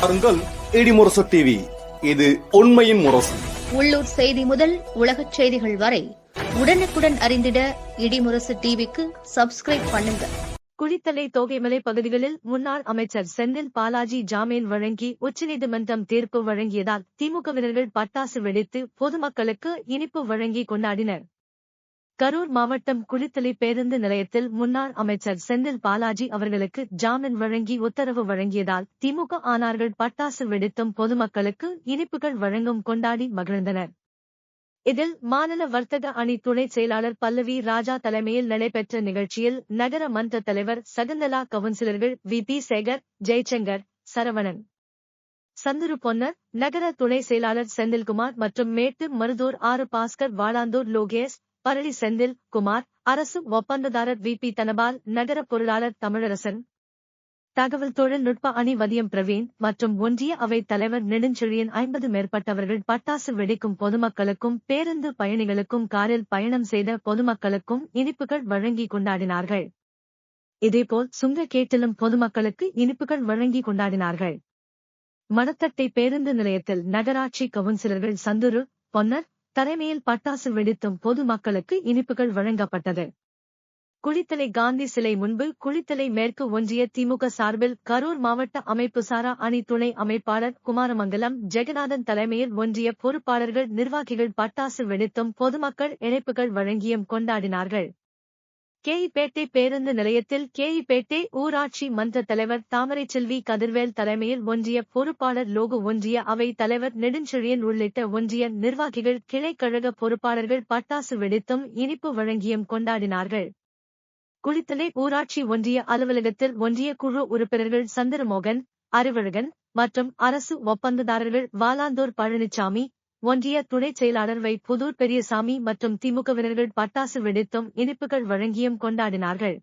பாருங்கள் இடிமுரசு டிவி இது உண்மையின் முரசு. உள்ளூர் செய்தி முதல் உலகச் செய்திகள் வரை உடனுக்குடன் அறிந்திட இடிமுரசு டிவிக்கு சப்ஸ்கிரைப் பண்ணுங்க. குளித்தலை தோகைமலை பகுதிகளில் முன்னாள் அமைச்சர் செந்தில் பாலாஜி ஜாமீன் வழங்கி உச்சநீதிமன்றம் தீர்ப்பு வழங்கியதால் திமுகவினர்கள் பட்டாசு வெடித்து பொதுமக்களுக்கு இனிப்பு வழங்கி கொண்டாடினர். கரூர் மாவட்டம் குளித்தலை பேருந்து நிலையத்தில் முன்னாள் அமைச்சர் செந்தில் பாலாஜி அவர்களுக்கு ஜாமீன் வழங்கி உத்தரவு வழங்கியதால் திமுக ஆனார்கள் பட்டாசு வெடித்தும் பொதுமக்களுக்கு இனிப்புகள் வழங்கும் கொண்டாடி மகிழ்ந்தனர். இதில் மாநில வர்த்தக அணி துணை செயலாளர் பல்லவி ராஜா தலைமையில் நடைபெற்ற நிகழ்ச்சியில் நகர மன்ற தலைவர் சகுந்தலா கவுன்சிலர்கள் வி. பி. சேகர் ஜெய்சங்கர் சரவணன் சந்துரு பொன்னர் நகர துணை செயலாளர் செந்தில்குமார் மற்றும் மேட்டு மருதூர் ஆறு பாஸ்கர் வாளாந்தூர் லோகேஷ் பரளி செந்தில் குமார் அரசு ஒப்பந்ததாரர் வி. பி. தனபால் நகர பொருளாளர் தமிழரசன். தகவல் தொழில்நுட்ப அணி வதியம் பிரவீன் மற்றும் ஒன்றிய அவைத் தலைவர் நெடுஞ்செழியன் ஐம்பது மேற்பட்டவர்கள் பட்டாசு வெடிக்கும் பொதுமக்களுக்கும் பேருந்து பயணிகளுக்கும் காரில் பயணம் செய்த பொதுமக்களுக்கும் இனிப்புகள் வழங்கி கொண்டாடினார்கள். இதேபோல் சுங்கக்கேட்டிலும் பொதுமக்களுக்கு இனிப்புகள் வழங்கி கொண்டாடினார்கள். மணத்தட்டை பேருந்து நிலையத்தில் நகராட்சி கவுன்சிலர்கள் சந்துரு பொன்னர் தலைமையில் பட்டாசு வெடித்தும் பொதுமக்களுக்கு இனிப்புகள் வழங்கப்பட்டது. குளித்தலை காந்தி சிலை முன்பு குளித்தலை மேற்கு ஒன்றிய திமுக சார்பில் கரூர் மாவட்ட அமைப்பு சாரா அணி துணை அமைப்பாளர் குமாரமங்கலம் ஜெகநாதன் தலைமையில் ஒன்றிய பொறுப்பாளர்கள் நிர்வாகிகள் பட்டாசு வெடித்தும் பொதுமக்கள் இணைப்புகள் வழங்கியும் கொண்டாடினார்கள். கேயிப்பேட்டை பேருந்து நிலையத்தில் கேயிப்பேட்டை ஊராட்சி மன்ற தலைவர் தாமரை செல்வி கதிர்வேல் தலைமையில் ஒன்றிய பொறுப்பாளர் லோகு ஒன்றிய அவை தலைவர் நெடுஞ்செழியன் உள்ளிட்ட ஒன்றிய நிர்வாகிகள் கிளைக்கழக பொறுப்பாளர்கள் பட்டாசு வெடித்தும் இனிப்பு வழங்கியும் கொண்டாடினார்கள். குளித்தலை ஊராட்சி ஒன்றிய அலுவலகத்தில் ஒன்றிய குழு உறுப்பினர்கள் சந்திரமோகன் அறிவழகன் மற்றும் அரசு ஒப்பந்ததாரர்கள் வாலாந்தூர் பழனிசாமி ஒன்றிய துணை செயலாளர் வை புதூர் பெரியசாமி மற்றும் திமுகவினர்கள் பட்டாசு வெடித்தும் இனிப்புகள் வழங்கியும் கொண்டாடினார்கள்.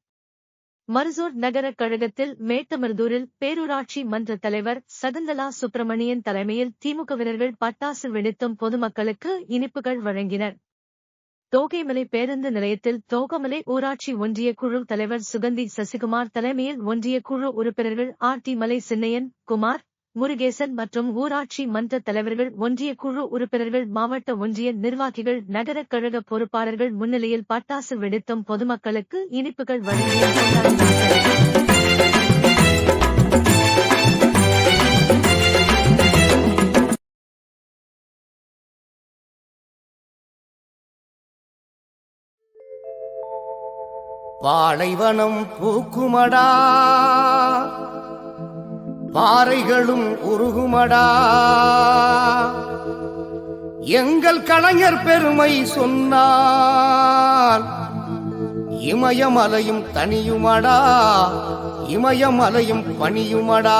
மருசூர் நகர கழகத்தில் மேட்டமருதூரில் பேரூராட்சி மன்ற தலைவர் சகுந்தலா சுப்பிரமணியன் தலைமையில் திமுகவினர்கள் பட்டாசு வெடித்தும் பொதுமக்களுக்கு இனிப்புகள் வழங்கினர். தோகைமலை பேருந்து நிலையத்தில் தோகமலை ஊராட்சி ஒன்றிய குழு தலைவர் சுகந்தி சசிகுமார் தலைமையில் ஒன்றிய குழு உறுப்பினர்கள் ஆர்டி மலை சின்னையன் குமார் முருகேசன் மற்றும் ஊராட்சி மன்ற தலைவர்கள் ஒன்றிய குழு உறுப்பினர்கள் மாவட்ட ஒன்றிய நிர்வாகிகள் நகரக் கழக பொறுப்பாளர்கள் முன்னிலையில் பட்டாசு வெடித்தும் பொதுமக்களுக்கு இனிப்புகள் வழங்கி பாலைவனம் பூக்குமடா. பாறைகளும் உருகுமடா. எங்கள் கலைஞர் பெருமை சொன்னால் இமயமலையும் தனியுமடா இமயமலையும் பணியுமடா.